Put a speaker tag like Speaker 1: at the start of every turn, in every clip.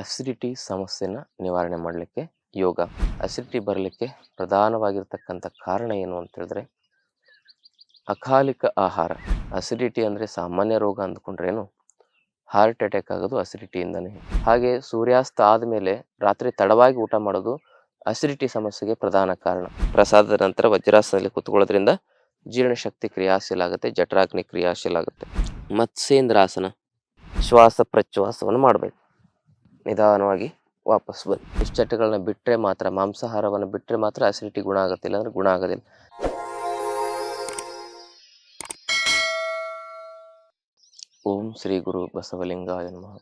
Speaker 1: Acidity ಸಮಸ್ಯೆನ ನಿವಾರಣೆ ಮಾಡಲಿಕ್ಕೆ ಯೋಗ. ಅಸಿಡಿಟಿ ಬರಲಿಕ್ಕೆ ಪ್ರಧಾನವಾಗಿರ್ತಕ್ಕಂಥ ಕಾರಣ ಏನು ಅಂತ ಹೇಳಿದ್ರೆ, ಅಕಾಲಿಕ ಆಹಾರ. ಅಸಿಡಿಟಿ ಅಂದರೆ ಸಾಮಾನ್ಯ ರೋಗ ಅಂದ್ಕೊಂಡ್ರೇನು ಹಾರ್ಟ್ ಅಟ್ಯಾಕ್ ಆಗೋದು ಅಸಿಡಿಟಿಯಿಂದನೇ ಹಾಗೆ ಸೂರ್ಯಾಸ್ತ ಆದಮೇಲೆ ರಾತ್ರಿ ತಡವಾಗಿ ಊಟ ಮಾಡೋದು ಅಸಿಡಿಟಿ ಸಮಸ್ಯೆಗೆ ಪ್ರಧಾನ ಕಾರಣ. ಪ್ರಸಾದದ ನಂತರ ವಜ್ರಾಸನದಲ್ಲಿ ಕೂತ್ಕೊಳ್ಳೋದ್ರಿಂದ ಜೀರ್ಣಶಕ್ತಿ ಕ್ರಿಯಾಶೀಲ ಆಗುತ್ತೆ, ಜಠರಾಗ್ನಿ ಕ್ರಿಯಾಶೀಲ ಆಗುತ್ತೆ. ಮತ್ಸೇಂದ್ರಾಸನ ಶ್ವಾಸ ಪ್ರಚ್ವಾಸವನ್ನು ಮಾಡಬೇಕು. ನಿಧಾನವಾಗಿ ವಾಪಸ್ ಬನ್ನಿ. ದುಶ್ಚಟಗಳನ್ನ ಬಿಟ್ಟರೆ ಮಾತ್ರ, ಮಾಂಸಾಹಾರವನ್ನು ಬಿಟ್ಟರೆ ಮಾತ್ರ ಅಸಿಡಿಟಿ ಗುಣ ಆಗುತ್ತೆ, ಇಲ್ಲಾಂದ್ರೆ ಗುಣ ಆಗೋದಿಲ್ಲ. ಓಂ ಶ್ರೀ ಗುರು ಬಸವಲಿಂಗಾಯ ನಮಃ.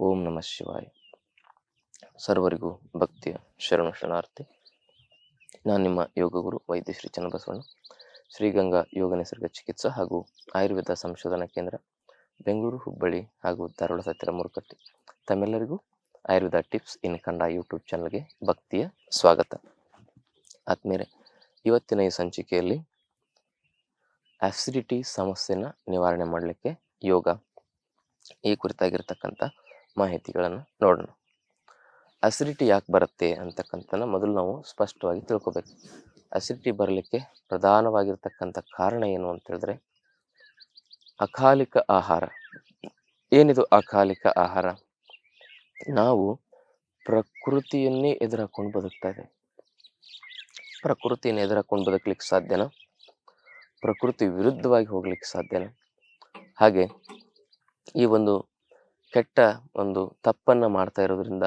Speaker 1: ಓಂ ನಮಃ ಶಿವಾಯ. ಸರ್ವರಿಗೂ ಭಕ್ತಿಯ ಶರಣ ಶರಣಾರ್ಥಿ. ನಾನು ನಿಮ್ಮ ಯೋಗ ಗುರು ವೈದ್ಯ ಶ್ರೀ ಚನ್ನಬಸವಣ್ಣ. ಶ್ರೀಗಂಗಾ ಯೋಗ ನಿಸರ್ಗ ಚಿಕಿತ್ಸಾ ಹಾಗೂ ಆಯುರ್ವೇದ ಸಂಶೋಧನಾ ಕೇಂದ್ರ, ಬೆಂಗಳೂರು, ಹುಬ್ಬಳ್ಳಿ ಹಾಗೂ ಧಾರವಾಡ ಸತ್ತಿರ ಮುರುಕಟ್ಟಿ. ತಮ್ಮೆಲ್ಲರಿಗೂ Ayurveda tips in Kannada YouTube ಚಾನಲ್ಗೆ ಭಕ್ತಿಯ ಸ್ವಾಗತ. ಆದ್ಮೇಲೆ ಇವತ್ತಿನ ಈ ಸಂಚಿಕೆಯಲ್ಲಿ ಅಸಿಡಿಟಿ ಸಮಸ್ಯೆನ ನಿವಾರಣೆ ಮಾಡಲಿಕ್ಕೆ ಯೋಗ ಈ ಕುರಿತಾಗಿರ್ತಕ್ಕಂಥ ಮಾಹಿತಿಗಳನ್ನು ನೋಡೋಣ. ಅಸಿಡಿಟಿ ಯಾಕೆ ಬರುತ್ತೆ ಅಂತಕ್ಕಂಥನ ಮೊದಲು ನಾವು ಸ್ಪಷ್ಟವಾಗಿ ತಿಳ್ಕೊಬೇಕು. ಅಸಿಡಿಟಿ ಬರಲಿಕ್ಕೆ ಪ್ರಧಾನವಾಗಿರ್ತಕ್ಕಂಥ ಕಾರಣ ಏನು ಅಂತ ಹೇಳಿದ್ರೆ, ಅಕಾಲಿಕ ಆಹಾರ. ಏನಿದು ಅಕಾಲಿಕ ಆಹಾರ? ನಾವು ಪ್ರಕೃತಿಯನ್ನೇ ಎದುರಾಕೊಂಡು ಬದುಕ್ತಾ ಇದ್ದೇವೆ. ಪ್ರಕೃತಿಯನ್ನು ಎದುರಾಕೊಂಡು ಬದುಕಲಿಕ್ಕೆ ಸಾಧ್ಯನಾ? ಪ್ರಕೃತಿ ವಿರುದ್ಧವಾಗಿ ಹೋಗ್ಲಿಕ್ಕೆ ಸಾಧ್ಯನಾ? ಹಾಗೆ ಈ ಒಂದು ಕೆಟ್ಟ ಒಂದು ತಪ್ಪನ್ನು ಮಾಡ್ತಾ ಇರೋದ್ರಿಂದ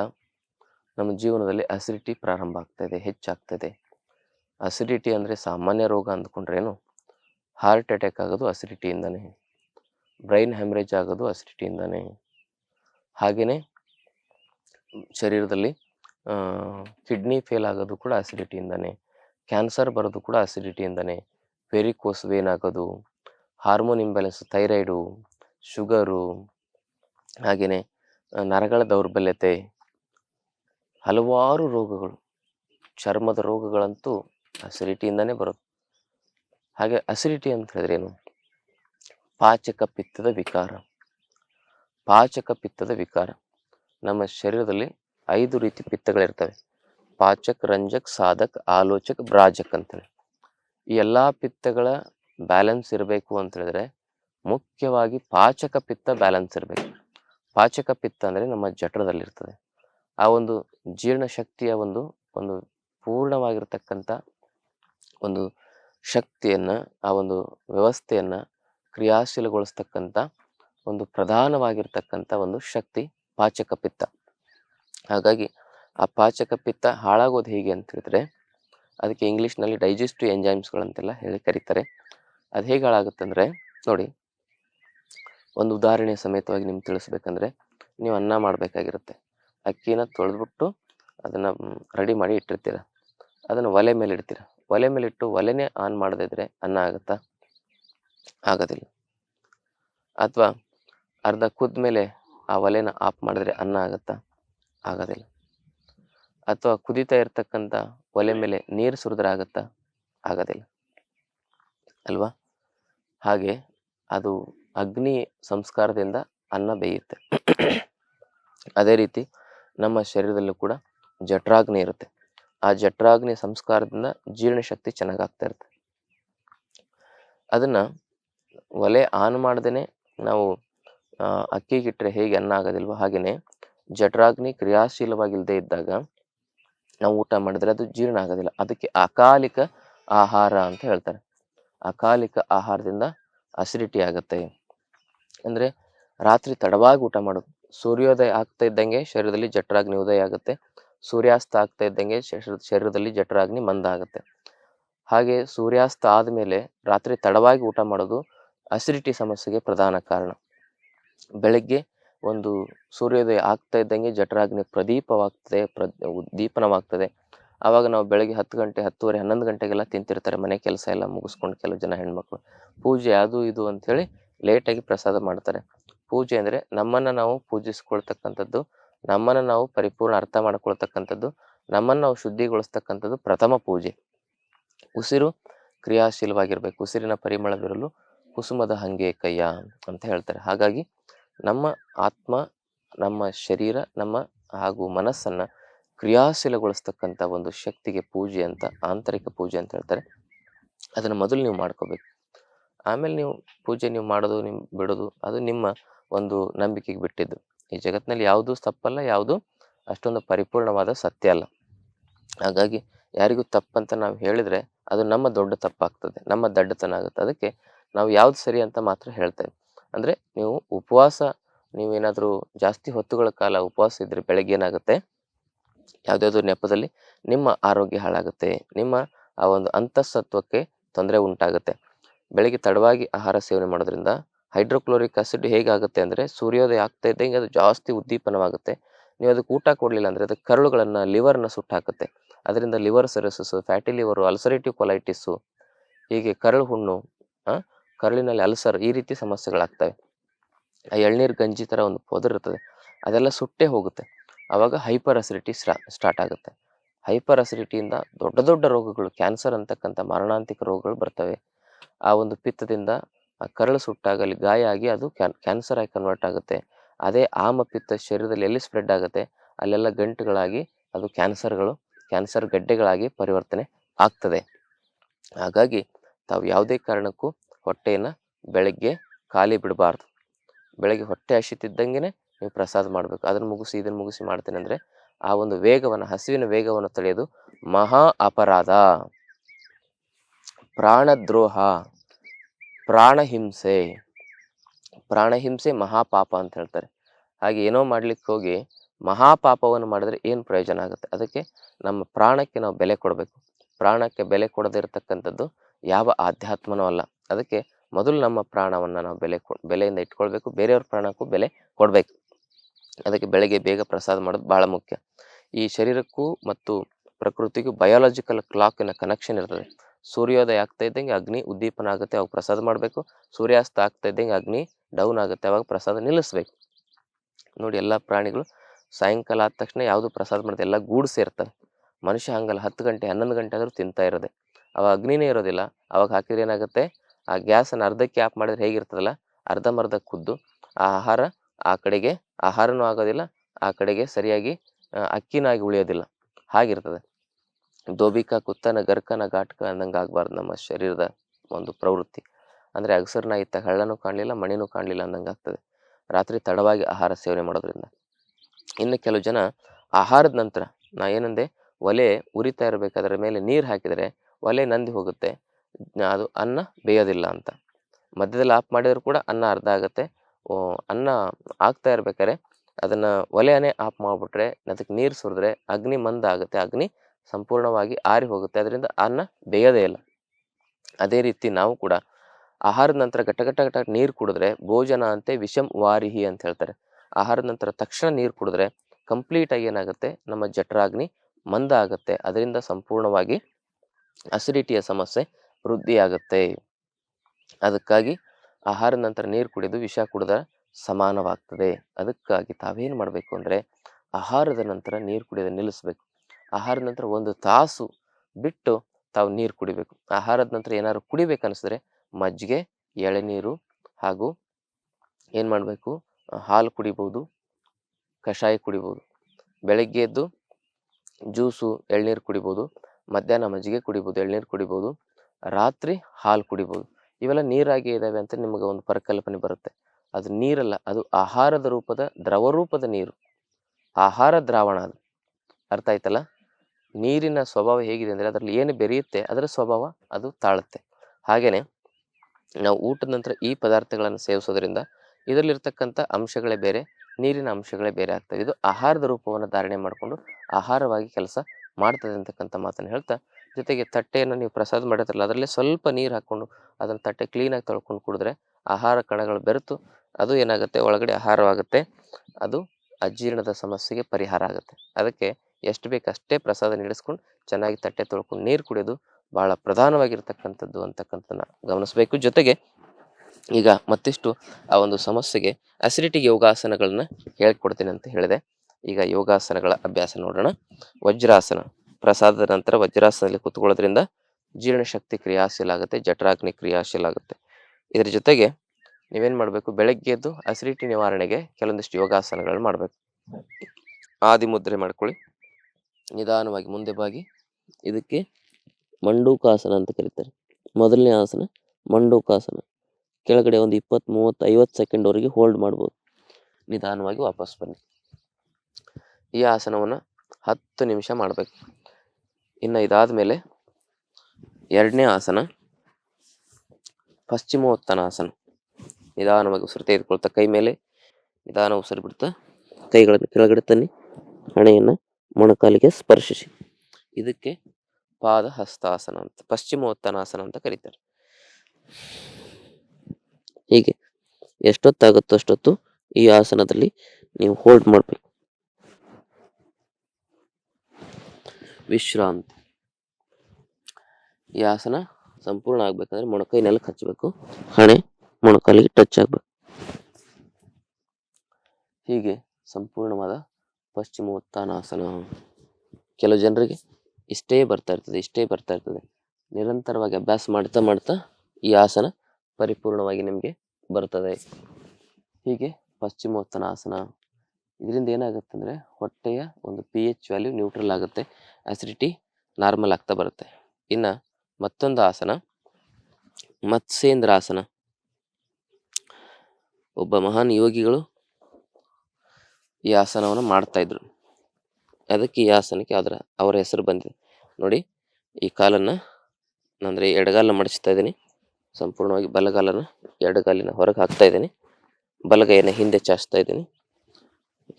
Speaker 1: ನಮ್ಮ ಜೀವನದಲ್ಲಿ ಅಸಿಡಿಟಿ ಪ್ರಾರಂಭ ಆಗ್ತಾ ಇದೆ ಹೆಚ್ಚಾಗ್ತದೆ ಅಸಿಡಿಟಿ ಅಂದರೆ ಸಾಮಾನ್ಯ ರೋಗ ಅಂದ್ಕೊಂಡ್ರೇನು ಹಾರ್ಟ್ ಅಟ್ಯಾಕ್ ಆಗೋದು ಅಸಿಡಿಟಿಯಿಂದನೇ ಬ್ರೈನ್ ಹ್ಯಾಮ್ರೇಜ್ ಆಗೋದು ಅಸಿಡಿಟಿಯಿಂದನೇ ಹಾಗೆಯೇ ಶರೀರದಲ್ಲಿ ಕಿಡ್ನಿ ಫೇಲ್ ಆಗೋದು ಕೂಡ ಅಸಿಡಿಟಿಯಿಂದನೇ ಕ್ಯಾನ್ಸರ್ ಬರೋದು ಕೂಡ ಅಸಿಡಿಟಿಯಿಂದನೇ ವೆರಿಕೋಸ್ ವೇನ್ ಆಗೋದು ಹಾರ್ಮೋನ್ ಇಂಬ್ಯಾಲೆನ್ಸ್ ಥೈರಾಯ್ಡು ಶುಗರು ಹಾಗೆಯೇ ನರಗಳ ದೌರ್ಬಲ್ಯತೆ, ಹಲವಾರು ರೋಗಗಳು, ಚರ್ಮದ ರೋಗಗಳಂತೂ ಅಸಿಡಿಟಿಯಿಂದನೇ ಬರುತ್ತೆ ಹಾಗೆ ಅಸಿಡಿಟಿ ಅಂತ ಹೇಳಿದ್ರೆ ಏನು? ಪಾಚಕ ಪಿತ್ತದ ವಿಕಾರ. ಪಾಚಕ ಪಿತ್ತದ ವಿಕಾರ. ನಮ್ಮ ಶರೀರದಲ್ಲಿ ಐದು ರೀತಿ ಪಿತ್ತಗಳಿರ್ತವೆ. ಪಾಚಕ್, ರಂಜಕ್, ಸಾಧಕ್, ಆಲೋಚಕ್ ಬ್ರಾಜಕ್ ಅಂತೇಳಿ. ಈ ಎಲ್ಲ ಪಿತ್ತಗಳ ಬ್ಯಾಲೆನ್ಸ್ ಇರಬೇಕು ಅಂತ ಹೇಳಿದ್ರೆ ಮುಖ್ಯವಾಗಿ ಪಾಚಕ ಪಿತ್ತ ಬ್ಯಾಲೆನ್ಸ್ ಇರಬೇಕು. ಪಾಚಕ ಪಿತ್ತ ಅಂದರೆ ನಮ್ಮ ಜಠರದಲ್ಲಿರ್ತದೆ. ಆ ಒಂದು ಜೀರ್ಣಶಕ್ತಿಯ ಒಂದು ಒಂದು ಪೂರ್ಣವಾಗಿರ್ತಕ್ಕಂಥ ಒಂದು ಶಕ್ತಿಯನ್ನು, ಆ ಒಂದು ವ್ಯವಸ್ಥೆಯನ್ನು ಕ್ರಿಯಾಶೀಲಗೊಳಿಸ್ತಕ್ಕಂಥ ಒಂದು ಪ್ರಧಾನವಾಗಿರ್ತಕ್ಕಂಥ ಒಂದು ಶಕ್ತಿ ಪಾಚಕ ಪಿತ್ತ. ಹಾಗಾಗಿ ಆ ಪಾಚಕ ಪಿತ್ತ ಹಾಳಾಗೋದು ಹೇಗೆ ಅಂತ ಹೇಳಿದ್ರೆ, ಅದಕ್ಕೆ ಇಂಗ್ಲೀಷ್ನಲ್ಲಿ ಡೈಜೆಸ್ಟಿವ್ ಎಂಜೈಮ್ಸ್ಗಳಂತೆಲ್ಲ ಹೇಳಿ ಕರೀತಾರೆ. ಅದು ಹೇಗೆ ಹಾಳಾಗುತ್ತೆ ಅಂದರೆ ನೋಡಿ, ಒಂದು ಉದಾಹರಣೆ ಸಮೇತವಾಗಿ ನಿಮ್ಗೆ ತಿಳಿಸ್ಬೇಕಂದ್ರೆ, ನೀವು ಅನ್ನ ಮಾಡಬೇಕಾಗಿರುತ್ತೆ. ಅಕ್ಕಿನ ತೊಳೆದ್ಬಿಟ್ಟು ಅದನ್ನು ರೆಡಿ ಮಾಡಿ ಇಟ್ಟಿರ್ತೀರ. ಅದನ್ನು ಒಲೆ ಮೇಲೆ ಇಡ್ತೀರ. ಒಲೆ ಮೇಲೆ ಇಟ್ಟು ಒಲೆನೇ ಆನ್ ಮಾಡದಿದ್ರೆ ಅನ್ನ ಆಗುತ್ತಾ? ಆಗೋದಿಲ್ಲ. ಅಥವಾ ಅರ್ಧ ಕುದ್ದ ಮೇಲೆ ಆ ಒಲೆನ ಆಫ್ ಮಾಡಿದ್ರೆ ಅನ್ನ ಆಗುತ್ತಾ? ಆಗೋದಿಲ್ಲ. ಅಥವಾ ಕುದಿತಾ ಇರ್ತಕ್ಕಂಥ ಒಲೆ ಮೇಲೆ ನೀರು ಸುರಿದ್ರೆ ಆಗುತ್ತಾ? ಆಗೋದಿಲ್ಲ. ಅಲ್ವಾ? ಹಾಗೆ ಅದು ಅಗ್ನಿ ಸಂಸ್ಕಾರದಿಂದ ಅನ್ನ ಬೇಯುತ್ತೆ. ಅದೇ ರೀತಿ ನಮ್ಮ ಶರೀರದಲ್ಲೂ ಕೂಡ ಜಠರಾಗ್ನಿ ಇರುತ್ತೆ. ಆ ಜಠರಾಗ್ನಿ ಸಂಸ್ಕಾರದಿಂದ ಜೀರ್ಣಶಕ್ತಿ ಚೆನ್ನಾಗಾಗ್ತಾ ಇರುತ್ತೆ. ಅದನ್ನು ಒಲೆ ಆನ್ ಮಾಡ್ದೇನೆ ನಾವು ಅಕ್ಕಿಗಿಟ್ರೆ ಹೇಗೆ ಅನ್ನ ಆಗೋದಿಲ್ವೋ ಹಾಗೆಯೇ ಜಠರಾಗ್ನಿ ಕ್ರಿಯಾಶೀಲವಾಗಿಲ್ಲದೆ ಇದ್ದಾಗ ನಾವು ಊಟ ಮಾಡಿದ್ರೆ ಅದು ಜೀರ್ಣ ಆಗೋದಿಲ್ಲ. ಅದಕ್ಕೆ ಅಕಾಲಿಕ ಆಹಾರ ಅಂತ ಹೇಳ್ತಾರೆ. ಅಕಾಲಿಕ ಆಹಾರದಿಂದ ಅಸಿಡಿಟಿ ಆಗುತ್ತೆ. ಅಂದರೆ ರಾತ್ರಿ ತಡವಾಗಿ ಊಟ ಮಾಡೋದು. ಸೂರ್ಯೋದಯ ಆಗ್ತಾ ಇದ್ದಂಗೆ ಶರೀರದಲ್ಲಿ ಜಠರಾಗ್ನಿ ಉದಯ ಆಗುತ್ತೆ. ಸೂರ್ಯಾಸ್ತ ಆಗ್ತಾ ಇದ್ದಂಗೆ ಶರೀರದಲ್ಲಿ ಜಠರಾಗ್ನಿ ಮಂದ ಆಗುತ್ತೆ. ಹಾಗೆ ಸೂರ್ಯಾಸ್ತ ಆದಮೇಲೆ ರಾತ್ರಿ ತಡವಾಗಿ ಊಟ ಮಾಡೋದು ಅಸಿಡಿಟಿ ಸಮಸ್ಯೆಗೆ ಪ್ರಧಾನ ಕಾರಣ. ಬೆಳಗ್ಗೆ ಒಂದು ಸೂರ್ಯೋದಯ ಆಗ್ತಾ ಇದ್ದಂಗೆ ಜಠರಾಗ್ನಿ ಪ್ರದೀಪವಾಗ್ತದೆ, ಪ್ರ ದೀಪನವಾಗ್ತದೆ. ಆವಾಗ ನಾವು ಬೆಳಗ್ಗೆ ಹತ್ತು ಗಂಟೆ, ಹತ್ತುವರೆ, ಹನ್ನೊಂದು ಗಂಟೆಗೆಲ್ಲ ತಿಂತಿರ್ತಾರೆ. ಮನೆ ಕೆಲಸ ಎಲ್ಲ ಮುಗಿಸ್ಕೊಂಡು ಕೆಲವು ಜನ ಹೆಣ್ಮಕ್ಳು. ಪೂಜೆ ಅದು ಇದು ಅಂಥೇಳಿ ಲೇಟಾಗಿ ಪ್ರಸಾದ ಮಾಡ್ತಾರೆ. ಪೂಜೆ ಅಂದರೆ ನಮ್ಮನ್ನು ನಾವು ಪೂಜಿಸ್ಕೊಳ್ತಕ್ಕಂಥದ್ದು, ನಮ್ಮನ್ನು ನಾವು ಪರಿಪೂರ್ಣ ಅರ್ಥ ಮಾಡ್ಕೊಳ್ತಕ್ಕಂಥದ್ದು, ನಮ್ಮನ್ನು ನಾವು ಶುದ್ಧಿಗೊಳಿಸ್ತಕ್ಕಂಥದ್ದು ಪ್ರಥಮ ಪೂಜೆ. ಉಸಿರು ಕ್ರಿಯಾಶೀಲವಾಗಿರ್ಬೇಕು. ಉಸಿರಿನ ಪರಿಮಳವಿರಲು ಕುಸುಮದ ಹಂಗೆ ಕೈಯ ಅಂತ ಹೇಳ್ತಾರೆ. ಹಾಗಾಗಿ ನಮ್ಮ ಆತ್ಮ, ನಮ್ಮ ಶರೀರ, ನಮ್ಮ ಹಾಗೂ ಮನಸ್ಸನ್ನು ಕ್ರಿಯಾಶೀಲಗೊಳಿಸ್ತಕ್ಕಂಥ ಒಂದು ಶಕ್ತಿಗೆ ಪೂಜೆ ಅಂತ, ಆಂತರಿಕ ಪೂಜೆ ಅಂತ ಹೇಳ್ತಾರೆ. ಅದನ್ನು ಮೊದಲು ನೀವು ಮಾಡ್ಕೋಬೇಕು. ಆಮೇಲೆ ನೀವು ಪೂಜೆ ನೀವು ಮಾಡೋದು ನಿಮ್ ಬಿಡೋದು, ಅದು ನಿಮ್ಮ ಒಂದು ನಂಬಿಕೆಗೆ ಬಿಟ್ಟಿದ್ದು. ಈ ಜಗತ್ತಿನಲ್ಲಿ ಯಾವುದೂ ತಪ್ಪಲ್ಲ, ಯಾವುದು ಅಷ್ಟೊಂದು ಪರಿಪೂರ್ಣವಾದ ಸತ್ಯ ಅಲ್ಲ. ಹಾಗಾಗಿ ಯಾರಿಗೂ ತಪ್ಪಂತ ನಾವು ಹೇಳಿದ್ರೆ ಅದು ನಮ್ಮ ದೊಡ್ಡ ತಪ್ಪಾಗ್ತದೆ, ನಮ್ಮ ದಡ್ಡತನ ಆಗುತ್ತೆ. ಅದಕ್ಕೆ ನಾವು ಯಾವ್ದು ಸರಿ ಅಂತ ಮಾತ್ರ ಹೇಳ್ತೇವೆ ಅಂದರೆ ನೀವು ಉಪವಾಸ, ನೀವೇನಾದರೂ ಜಾಸ್ತಿ ಹೊತ್ತುಗಳ ಕಾಲ ಉಪವಾಸ ಇದ್ದರೆ ಬೆಳಗ್ಗೆ ಏನಾಗುತ್ತೆ? ಯಾವುದಾದ್ರೂ ನೆಪದಲ್ಲಿ ನಿಮ್ಮ ಆರೋಗ್ಯ ಹಾಳಾಗುತ್ತೆ. ನಿಮ್ಮ ಆ ಒಂದು ಅಂತಸ್ತತ್ವಕ್ಕೆ ತೊಂದರೆ ಉಂಟಾಗುತ್ತೆ. ಬೆಳಗ್ಗೆ ತಡವಾಗಿ ಆಹಾರ ಸೇವನೆ ಮಾಡೋದ್ರಿಂದ ಹೈಡ್ರೋಕ್ಲೋರಿಕ್ ಆಸಿಡ್ ಹೇಗಾಗುತ್ತೆ ಅಂದರೆ ಸೂರ್ಯೋದಯ ಆಗ್ತಾ ಇದ್ದಂಗೆ ಅದು ಜಾಸ್ತಿ ಉದ್ದೀಪನವಾಗುತ್ತೆ. ನೀವು ಅದಕ್ಕೆ ಊಟ ಕೊಡಲಿಲ್ಲ ಅಂದರೆ ಅದು ಕರುಳುಗಳನ್ನು, ಲಿವರ್ನ ಸುಟ್ಟಾಕುತ್ತೆ. ಅದರಿಂದ liver cirrhosis, fatty liver, ulcerative colitis, ಹೀಗೆ ಕರಳು ಹುಣ್ಣು ಕರುಳಿನಲ್ಲಿ ಅಲ್ಸರ್ ಈ ರೀತಿ ಸಮಸ್ಯೆಗಳಾಗ್ತವೆ. ಆ ಎಳ್ನೀರು ಗಂಜಿ ಥರ ಒಂದು ಪೊದರ್ ಇರ್ತದೆ, ಅದೆಲ್ಲ ಸುಟ್ಟೇ ಹೋಗುತ್ತೆ. ಆವಾಗ ಹೈಪರ್ ಅಸಿಡಿಟಿ ಸ್ಟಾರ್ಟ್ ಆಗುತ್ತೆ. ಹೈಪರ್ ಅಸಿಡಿಟಿಯಿಂದ ದೊಡ್ಡ ದೊಡ್ಡ ರೋಗಗಳು, ಕ್ಯಾನ್ಸರ್ ಅಂತಕ್ಕಂಥ ಮರಣಾಂತಿಕ ರೋಗಗಳು ಬರ್ತವೆ. ಆ ಒಂದು ಪಿತ್ತದಿಂದ ಆ ಕರಳು ಸುಟ್ಟಾಗ ಅಲ್ಲಿ ಗಾಯ ಆಗಿ ಅದು ಕ್ಯಾನ್, ಕ್ಯಾನ್ಸರ್ ಆಗಿ ಕನ್ವರ್ಟ್ ಆಗುತ್ತೆ. ಅದೇ ಆಮ ಪಿತ್ತ ಶರೀರದಲ್ಲಿ ಎಲ್ಲಿ ಸ್ಪ್ರೆಡ್ ಆಗುತ್ತೆ, ಅಲ್ಲೆಲ್ಲ ಗಂಟುಗಳಾಗಿ ಅದು ಕ್ಯಾನ್ಸರ್ಗಳು, ಕ್ಯಾನ್ಸರ್ ಗಡ್ಡೆಗಳಾಗಿ ಪರಿವರ್ತನೆ ಆಗ್ತದೆ. ಹಾಗಾಗಿ ತಾವು ಯಾವುದೇ ಕಾರಣಕ್ಕೂ ಹೊಟ್ಟೆಯನ್ನು ಬೆಳಗ್ಗೆ ಖಾಲಿ ಬಿಡಬಾರ್ದು. ಬೆಳಗ್ಗೆ ಹೊಟ್ಟೆ ಹಸಿತಿದ್ದಂಗೆ ನೀವು ಪ್ರಸಾದ ಮಾಡಬೇಕು. ಅದನ್ನು ಮುಗಿಸಿ, ಇದನ್ನು ಮುಗಿಸಿ ಮಾಡ್ತೇನೆ ಅಂದರೆ ಆ ಒಂದು ವೇಗವನ್ನು, ಹಸಿವಿನ ವೇಗವನ್ನು ತಡೆಯೋದು ಮಹಾ ಅಪರಾಧ. ಪ್ರಾಣದ್ರೋಹ, ಪ್ರಾಣಹಿಂಸೆ. ಪ್ರಾಣಹಿಂಸೆ ಮಹಾಪಾಪ ಅಂತ ಹೇಳ್ತಾರೆ. ಹಾಗೆ ಏನೋ ಮಾಡ್ಲಿಕ್ಕೆ ಹೋಗಿ ಮಹಾಪಾಪವನ್ನು ಮಾಡಿದ್ರೆ ಏನು ಪ್ರಯೋಜನ ಆಗುತ್ತೆ? ಅದಕ್ಕೆ ನಮ್ಮ ಪ್ರಾಣಕ್ಕೆ ನಾವು ಬೆಲೆ ಕೊಡಬೇಕು. ಪ್ರಾಣಕ್ಕೆ ಬೆಲೆ ಕೊಡದೇ ಇರತಕ್ಕಂಥದ್ದು ಯಾವ ಆಧ್ಯಾತ್ಮನೂ ಅಲ್ಲ. ಅದಕ್ಕೆ ಮೊದಲು ನಮ್ಮ ಪ್ರಾಣವನ್ನು ನಾವು ಬೆಲೆ ಕೊ, ಬೆಲೆಯಿಂದ ಇಟ್ಕೊಳ್ಬೇಕು, ಬೇರೆಯವ್ರ ಪ್ರಾಣಕ್ಕೂ ಬೆಲೆ ಕೊಡಬೇಕು. ಅದಕ್ಕೆ ಬೆಳಗ್ಗೆ ಬೇಗ ಪ್ರಸಾದ ಮಾಡೋದು ಬಹಳ ಮುಖ್ಯ. ಈ ಶರೀರಕ್ಕೂ ಮತ್ತು ಪ್ರಕೃತಿಗೂ ಬಯಾಲಜಿಕಲ್ ಕ್ಲಾಕಿನ ಕನೆಕ್ಷನ್ ಇರ್ತದೆ. ಸೂರ್ಯೋದಯ ಆಗ್ತಾ ಇದ್ದಂಗೆ ಅಗ್ನಿ ಉದ್ದೀಪನ ಆಗುತ್ತೆ, ಅವಾಗ ಪ್ರಸಾದ ಮಾಡಬೇಕು. ಸೂರ್ಯಾಸ್ತ ಆಗ್ತಾ ಇದ್ದಂಗೆ ಅಗ್ನಿ ಡೌನ್ ಆಗುತ್ತೆ, ಅವಾಗ ಪ್ರಸಾದ ನಿಲ್ಲಿಸ್ಬೇಕು. ನೋಡಿ ಎಲ್ಲ ಪ್ರಾಣಿಗಳು ಸಾಯಂಕಾಲ ಆದ ತಕ್ಷಣ ಯಾವುದು ಪ್ರಸಾದ ಮಾಡುತ್ತೆ ಎಲ್ಲ ಗೂಡು ಸೇರ್ತವೆ. ಮನುಷ್ಯ ಹಂಗಲ್ಲ, ಹತ್ತು ಗಂಟೆ, ಹನ್ನೊಂದು ಗಂಟೆ ಆದರೂ ತಿಂತಾ ಇರೋದೆ. ಅವಾಗ ಅಗ್ನಿನೇ ಇರೋದಿಲ್ಲ. ಅವಾಗ ಹಾಕಿದ್ರೆ ಏನಾಗುತ್ತೆ? ಆ ಗ್ಯಾಸನ್ನು ಅರ್ಧಕ್ಕೆ ಆಫ್ ಮಾಡಿದ್ರೆ ಹೇಗಿರ್ತದಲ್ಲ? ಅರ್ಧಂಬರ್ಧ ಕುದ್ದು. ಆ ಆಹಾರ ಆ ಕಡೆಗೆ, ಆಹಾರನೂ ಆಗೋದಿಲ್ಲ, ಆ ಕಡೆಗೆ ಸರಿಯಾಗಿ ಅಕ್ಕಿನಾಗಿ ಉಳಿಯೋದಿಲ್ಲ. ಹಾಗಿರ್ತದೆ. ದೋಬಿಕ, ಕುತ್ತನ, ಗರ್ಕನ, ಘಾಟ್ಕ ಅಂದಂಗೆ ಆಗಬಾರ್ದು ನಮ್ಮ ಶರೀರದ ಒಂದು ಪ್ರವೃತ್ತಿ. ಅಂದರೆ ಅಗಸರ್ನ ಇತ್ತ ಹಳ್ಳನೂ ಕಾಣಲಿಲ್ಲ ಮಣಿನೂ ಕಾಣಲಿಲ್ಲ ಅಂದಂಗೆ ಆಗ್ತದೆ. ರಾತ್ರಿ ತಡವಾಗಿ ಆಹಾರ ಸೇವನೆ ಮಾಡೋದ್ರಿಂದ. ಇನ್ನು ಕೆಲವು ಜನ ಆಹಾರದ ನಂತರ, ನಾ ಏನಂದೆ, ಒಲೆ ಉರಿತಾ ಇರಬೇಕಾದ್ರೆ ಮೇಲೆ ನೀರು ಹಾಕಿದರೆ ಒಲೆ ನಂದಿ ಹೋಗುತ್ತೆ. ಅದು ಅನ್ನ ಬೇಯೋದಿಲ್ಲ ಅಂತ. ಮಧ್ಯದಲ್ಲಿ ಆಫ್ ಮಾಡಿದರೂ ಕೂಡ ಅನ್ನ ಅರ್ಧ ಆಗುತ್ತೆ. ಅನ್ನ ಆಗ್ತಾ ಇರ್ಬೇಕಾದ್ರೆ ಅದನ್ನು ಒಲೆಯನ್ನೇ ಆಫ್ ಮಾಡಿಬಿಟ್ರೆ, ಅದಕ್ಕೆ ನೀರು ಸುರಿದ್ರೆ ಅಗ್ನಿ ಮಂದ ಆಗುತ್ತೆ. ಅಗ್ನಿ ಸಂಪೂರ್ಣವಾಗಿ ಆರಿ ಹೋಗುತ್ತೆ. ಅದರಿಂದ ಅನ್ನ ಬೇಯೋದೇ ಇಲ್ಲ. ಅದೇ ರೀತಿ ನಾವು ಕೂಡ ಆಹಾರದ ನಂತರ ಘಟ ಘಟ ಘಟ ನೀರು ಕುಡಿದ್ರೆ ಭೋಜನ ಅಂತೆ ವಿಷಂ ವಾರಿಹಿ ಅಂತ ಹೇಳ್ತಾರೆ. ಆಹಾರದ ನಂತರ ತಕ್ಷಣ ನೀರು ಕುಡಿದ್ರೆ ಕಂಪ್ಲೀಟಾಗಿ ಏನಾಗುತ್ತೆ? ನಮ್ಮ ಜಠರಾಗ್ನಿ ಮಂದ ಆಗುತ್ತೆ. ಅದರಿಂದ ಸಂಪೂರ್ಣವಾಗಿ ಅಸಿಡಿಟಿಯ ಸಮಸ್ಯೆ ವೃದ್ಧಿಯಾಗುತ್ತೆ. ಅದಕ್ಕಾಗಿ ಆಹಾರ ನಂತರ ನೀರು ಕುಡಿದು ವಿಷ ಕುಡಿದ ಸಮಾನವಾಗ್ತದೆ. ಅದಕ್ಕಾಗಿ ತಾವೇನು ಮಾಡಬೇಕು ಅಂದರೆ ಆಹಾರದ ನಂತರ ನೀರು ಕುಡಿಯೋದು ನಿಲ್ಲಿಸ್ಬೇಕು. ಆಹಾರದ ನಂತರ ಒಂದು ತಾಸು ಬಿಟ್ಟು ತಾವು ನೀರು ಕುಡಿಬೇಕು. ಆಹಾರದ ನಂತರ ಏನಾದ್ರು ಕುಡಿಬೇಕನ್ನಿಸಿದ್ರೆ ಮಜ್ಜಿಗೆ, ಎಳೆನೀರು ಹಾಗೂ ಏನು ಮಾಡಬೇಕು? ಹಾಲು ಕುಡಿಬೋದು, ಕಷಾಯ ಕುಡಿಬೋದು. ಬೆಳಗ್ಗೆ ಎದ್ದು ಜ್ಯೂಸು, ಎಳ್ನೀರು ಕುಡಿಬೋದು, ಮಧ್ಯಾಹ್ನ ಮಜ್ಜಿಗೆ ಕುಡಿಬೋದು, ಎಳ್ನೀರು ಕುಡಿಬೋದು. ರಾತ್ರಿ ಹಾಲು ಕುಡಿಬೋದು. ಇವೆಲ್ಲ ನೀರಾಗಿ ಇದ್ದಾವೆ ಅಂತ ನಿಮಗೆ ಒಂದು ಪರಿಕಲ್ಪನೆ ಬರುತ್ತೆ. ಅದು ನೀರಲ್ಲ, ಅದು ಆಹಾರದ ರೂಪದ, ದ್ರವ ರೂಪದ ನೀರು. ಆಹಾರ ದ್ರಾವಣ ಅದು. ಅರ್ಥ ಆಯ್ತಲ್ಲ? ನೀರಿನ ಸ್ವಭಾವ ಹೇಗಿದೆ ಅಂದರೆ ಅದರಲ್ಲಿ ಏನು ಬೆರೆಯುತ್ತೆ, ಅದರ ಸ್ವಭಾವ ಅದು ತಾಳುತ್ತೆ. ಹಾಗೆಯೇ ನಾವು ಊಟದ ನಂತರ ಈ ಪದಾರ್ಥಗಳನ್ನು ಸೇವಿಸೋದ್ರಿಂದ ಇದರಲ್ಲಿರ್ತಕ್ಕಂಥ ಅಂಶಗಳೇ ಬೇರೆ, ನೀರಿನ ಅಂಶಗಳೇ ಬೇರೆ ಆಗ್ತವೆ. ಇದು ಆಹಾರದ ರೂಪವನ್ನು ಧಾರಣೆ ಮಾಡಿಕೊಂಡು ಆಹಾರವಾಗಿ ಕೆಲಸ ಮಾಡ್ತದೆ ಅಂತಕ್ಕಂಥ ಮಾತನ್ನು ಹೇಳ್ತಾ ಜೊತೆಗೆ ತಟ್ಟೆಯನ್ನು ನೀವು ಪ್ರಸಾದ ಮಾಡಿರ್ತಾರಲ್ಲ, ಅದರಲ್ಲಿ ಸ್ವಲ್ಪ ನೀರು ಹಾಕ್ಕೊಂಡು ಅದನ್ನು ತಟ್ಟೆ ಕ್ಲೀನಾಗಿ ತೊಳ್ಕೊಂಡು ಕುಡಿದ್ರೆ ಆಹಾರ ಕಣಗಳು ಬೆರೆತು ಅದು ಏನಾಗುತ್ತೆ? ಒಳಗಡೆ ಆಹಾರವಾಗುತ್ತೆ. ಅದು ಅಜೀರ್ಣದ ಸಮಸ್ಯೆಗೆ ಪರಿಹಾರ ಆಗುತ್ತೆ. ಅದಕ್ಕೆ ಎಷ್ಟು ಬೇಕು ಅಷ್ಟೇ ಪ್ರಸಾದ ನೀಡಿಸ್ಕೊಂಡು ಚೆನ್ನಾಗಿ ತಟ್ಟೆ ತೊಳ್ಕೊಂಡು ನೀರು ಕುಡಿಯೋದು ಭಾಳ ಪ್ರಧಾನವಾಗಿರ್ತಕ್ಕಂಥದ್ದು ಅಂತಕ್ಕಂಥದ್ದನ್ನ ಗಮನಿಸಬೇಕು. ಜೊತೆಗೆ ಈಗ ಮತ್ತಿಷ್ಟು ಆ ಒಂದು ಸಮಸ್ಯೆಗೆ ಅಸಿಡಿಟಿ ಯೋಗಾಸನಗಳನ್ನ ಹೇಳ್ಕೊಡ್ತೀನಿ ಅಂತ ಹೇಳಿದೆ. ಈಗ ಯೋಗಾಸನಗಳ ಅಭ್ಯಾಸ ನೋಡೋಣ. ವಜ್ರಾಸನ. ಪ್ರಸಾದದ ನಂತರ ವಜ್ರಾಸನದಲ್ಲಿ ಕೂತ್ಕೊಳ್ಳೋದ್ರಿಂದ ಜೀರ್ಣಶಕ್ತಿ ಕ್ರಿಯಾಶೀಲ ಆಗುತ್ತೆ, ಜಠರಾಗ್ನಿ ಕ್ರಿಯಾಶೀಲ ಆಗುತ್ತೆ. ಇದರ ಜೊತೆಗೆ ನೀವೇನು ಮಾಡಬೇಕು, ಬೆಳಗ್ಗೆ ಎದ್ದು ಅಸಿಡಿಟಿ ನಿವಾರಣೆಗೆ ಕೆಲವೊಂದಿಷ್ಟು ಯೋಗಾಸನಗಳನ್ನು ಮಾಡಬೇಕು. ಆದಿ ಮುದ್ರೆ ಮಾಡ್ಕೊಳ್ಳಿ. ನಿಧಾನವಾಗಿ ಮುಂದೆ ಬಾಗಿ. ಇದಕ್ಕೆ ಮಂಡೂಕಾಸನ ಅಂತ ಕರೀತಾರೆ. ಮೊದಲನೇ ಆಸನ ಮಂಡೂಕಾಸನ. ಕೆಳಗಡೆ ಒಂದು ಇಪ್ಪತ್ತು ಮೂವತ್ತು ಐವತ್ತು ಸೆಕೆಂಡ್ವರೆಗೆ ಹೋಲ್ಡ್ ಮಾಡ್ಬೋದು. ನಿಧಾನವಾಗಿ ವಾಪಸ್ ಬನ್ನಿ. ಈ ಆಸನವನ್ನು ಹತ್ತು ನಿಮಿಷ ಮಾಡಬೇಕು. ಇನ್ನು ಇದಾದ ಮೇಲೆ ಎರಡನೇ ಆಸನ ಪಶ್ಚಿಮೋತ್ತನಾಸನ ನಿಧಾನವಾಗಿ ಉಸಿರು ತೆಗೆದುಕೊಳ್ತಾ ಕೈ ಮೇಲೆ ನಿಧಾನ ಉಸಿರು ಬಿಡ್ತಾ ಕೈಗಳನ್ನು ಕೆಳಗಡೆ ತನ್ನಿ ಹಣೆಯನ್ನು ಮೊಣಕಾಲಿಗೆ ಸ್ಪರ್ಶಿಸಿ. ಇದಕ್ಕೆ ಪಾದ ಹಸ್ತಾಸನ ಅಂತ ಪಶ್ಚಿಮೋತ್ತನಾಸನ ಅಂತ ಕರೀತಾರೆ. ಹೀಗೆ ಎಷ್ಟೊತ್ತಾಗುತ್ತೋ ಅಷ್ಟೊತ್ತು ಈ ಆಸನದಲ್ಲಿ ನೀವು ಹೋಲ್ಡ್ ಮಾಡಬೇಕು. ವಿಶ್ರಾಂತಿ. ಈ ಆಸನ ಸಂಪೂರ್ಣ ಆಗ್ಬೇಕಂದ್ರೆ ಮೊಣಕೈ ನೆಲಕ್ಕೆ ಹಚ್ಚಬೇಕು ಹಣೆ ಮೊಣಕಾಲಿಗೆ ಟಚ್ ಆಗ್ಬೇಕು. ಹೀಗೆ ಸಂಪೂರ್ಣವಾದ ಪಶ್ಚಿಮೋತ್ತಾನಾಸನ ಕೆಲವು ಜನರಿಗೆ ಇಷ್ಟೇ ಬರ್ತಾ ಇರ್ತದೆ, ಇಷ್ಟೇ ಬರ್ತಾ ಇರ್ತದೆ. ನಿರಂತರವಾಗಿ ಅಭ್ಯಾಸ ಮಾಡ್ತಾ ಮಾಡ್ತಾ ಈ ಆಸನ ಪರಿಪೂರ್ಣವಾಗಿ ನಿಮಗೆ ಬರ್ತದೆ. ಹೀಗೆ ಪಶ್ಚಿಮೋತ್ತನಾಸನ ಇದರಿಂದ ಏನಾಗುತ್ತೆ ಅಂದರೆ ಹೊಟ್ಟೆಯ ಒಂದು ಪಿ ಎಚ್ ವ್ಯಾಲ್ಯೂ ನ್ಯೂಟ್ರಲ್ ಆಗುತ್ತೆ ಆ್ಯಸಿಡಿಟಿ ನಾರ್ಮಲ್ ಆಗ್ತಾ ಬರುತ್ತೆ. ಇನ್ನು ಮತ್ತೊಂದು ಆಸನ, ಮತ್ಸ್ಯೇಂದ್ರಾಸನ. ಒಬ್ಬ ಮಹಾನ್ ಯೋಗಿಗಳು ಈ ಆಸನವನ್ನು ಮಾಡ್ತಾಯಿದ್ರು ಅದಕ್ಕೆ ಈ ಆಸನಕ್ಕೆ ಅದರ, ಅವರ ಹೆಸರು ಬಂದಿದೆ. ನೋಡಿ, ಈ ಕಾಲನ್ನು ಅಂದರೆ ಎಡಗಾಲ ಮಡಚ್ತಾ ಇದ್ದೀನಿ. ಸಂಪೂರ್ಣವಾಗಿ ಬಲಗಾಲನ ಎಡಗಾಲಿನ ಹೊರಗೆ ಹಾಕ್ತಾ ಇದ್ದೀನಿ. ಬಲಗೈನ ಹಿಂದೆ ಚಾಚ್ತಾ ಇದ್ದೀನಿ.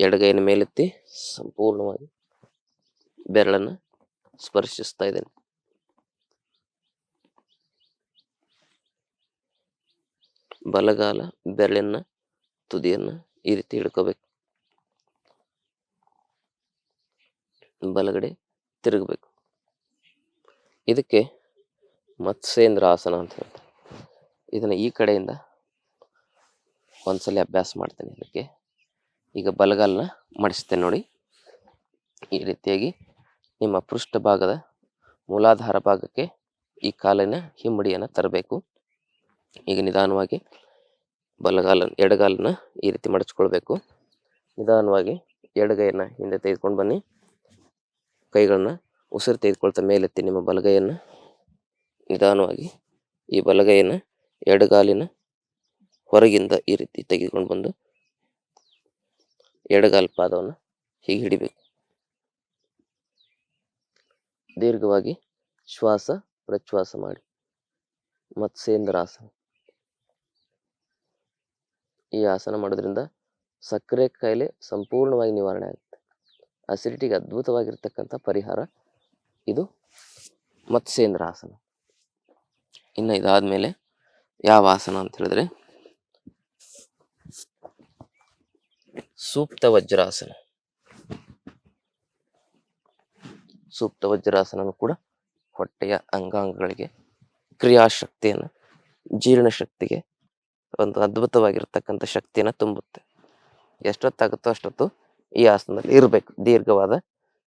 Speaker 1: ಎಡಗೈನ ಮೇಲೆತ್ತಿ ಸಂಪೂರ್ಣವಾಗಿ ಬೆರಳನ್ನು ಸ್ಪರ್ಶಿಸ್ತಾ ಇದ್ದೇನೆ. ಬಲಗಾಲ ಬೆರಳನ್ನ ತುದಿಯನ್ನ ಈ ರೀತಿ ಹಿಡ್ಕೋಬೇಕು. ಬಲಗಡೆ ತಿರುಗಬೇಕು. ಇದಕ್ಕೆ ಮತ್ಸ್ಯೇಂದ್ರ ಆಸನ ಅಂತ ಹೇಳ್ತಾರೆ. ಇದನ್ನು ಈ ಕಡೆಯಿಂದ ಒಂದ್ಸಲಿ ಅಭ್ಯಾಸ ಮಾಡ್ತೇನೆ ಇದಕ್ಕೆ. ಈಗ ಬಲಗಾಲನ್ನ ಮಡಿಸ್ತೇನೆ ನೋಡಿ. ಈ ರೀತಿಯಾಗಿ ನಿಮ್ಮ ಪೃಷ್ಠ ಭಾಗದ ಮೂಲಾಧಾರ ಭಾಗಕ್ಕೆ ಈ ಕಾಲಿನ ಹಿಮ್ಮಡಿಯನ್ನು ತರಬೇಕು. ಈಗ ನಿಧಾನವಾಗಿ ಬಲಗಾಲ, ಎಡಗಾಲನ್ನ ಈ ರೀತಿ ಮಡಚ್ಕೊಳ್ಬೇಕು ನಿಧಾನವಾಗಿ ಎಡಗೈಯನ್ನು ಹಿಂದೆ ತೆಗೆದುಕೊಂಡು ಬನ್ನಿ. ಕೈಗಳನ್ನ ಉಸಿರು ತೆಗೆದುಕೊಳ್ತಾ ಮೇಲೆತ್ತಿ ನಿಮ್ಮ ಬಲಗೈಯನ್ನು. ನಿಧಾನವಾಗಿ ಈ ಬಲಗೈಯನ್ನು ಎಡಗಾಲಿನ ಹೊರಗಿಂದ ಈ ರೀತಿ ತೆಗೆದುಕೊಂಡು ಬಂದು ಎಡಗಾಲ ಪಾದವನ್ನು ಹೀಗೆ ಹಿಡಿಬೇಕು. ದೀರ್ಘವಾಗಿ ಶ್ವಾಸ ಪ್ರಶ್ವಾಸ ಮಾಡಿ. ಮತ್ಸ್ಯೇಂದ್ರಾಸನ ಈ ಆಸನ ಮಾಡೋದ್ರಿಂದ ಸಕ್ಕರೆ ಕಾಯಿಲೆ ಸಂಪೂರ್ಣವಾಗಿ ನಿವಾರಣೆ ಆಗುತ್ತೆ. ಅಸಿಡಿಟಿಗೆ ಅದ್ಭುತವಾಗಿರ್ತಕ್ಕಂಥ ಪರಿಹಾರ ಇದು ಮತ್ಸೇಂದ್ರ ಆಸನ. ಇನ್ನು ಇದಾದ್ಮೇಲೆ ಯಾವ ಆಸನ ಅಂತ ಹೇಳಿದ್ರೆ ಸೂಕ್ತ ವಜ್ರಾಸನ. ಸೂಕ್ತ ವಜ್ರಾಸನನು ಕೂಡ ಹೊಟ್ಟೆಯ ಅಂಗಾಂಗಗಳಿಗೆ ಕ್ರಿಯಾಶಕ್ತಿಯನ್ನು ಜೀರ್ಣಶಕ್ತಿಗೆ ಒಂದು ಅದ್ಭುತವಾಗಿರ್ತಕ್ಕಂಥ ಶಕ್ತಿಯನ್ನು ತುಂಬುತ್ತೆ. ಎಷ್ಟೊತ್ತಾಗುತ್ತೋ ಅಷ್ಟೊತ್ತು ಈ ಆಸನದಲ್ಲಿ ಇರಬೇಕು. ದೀರ್ಘವಾದ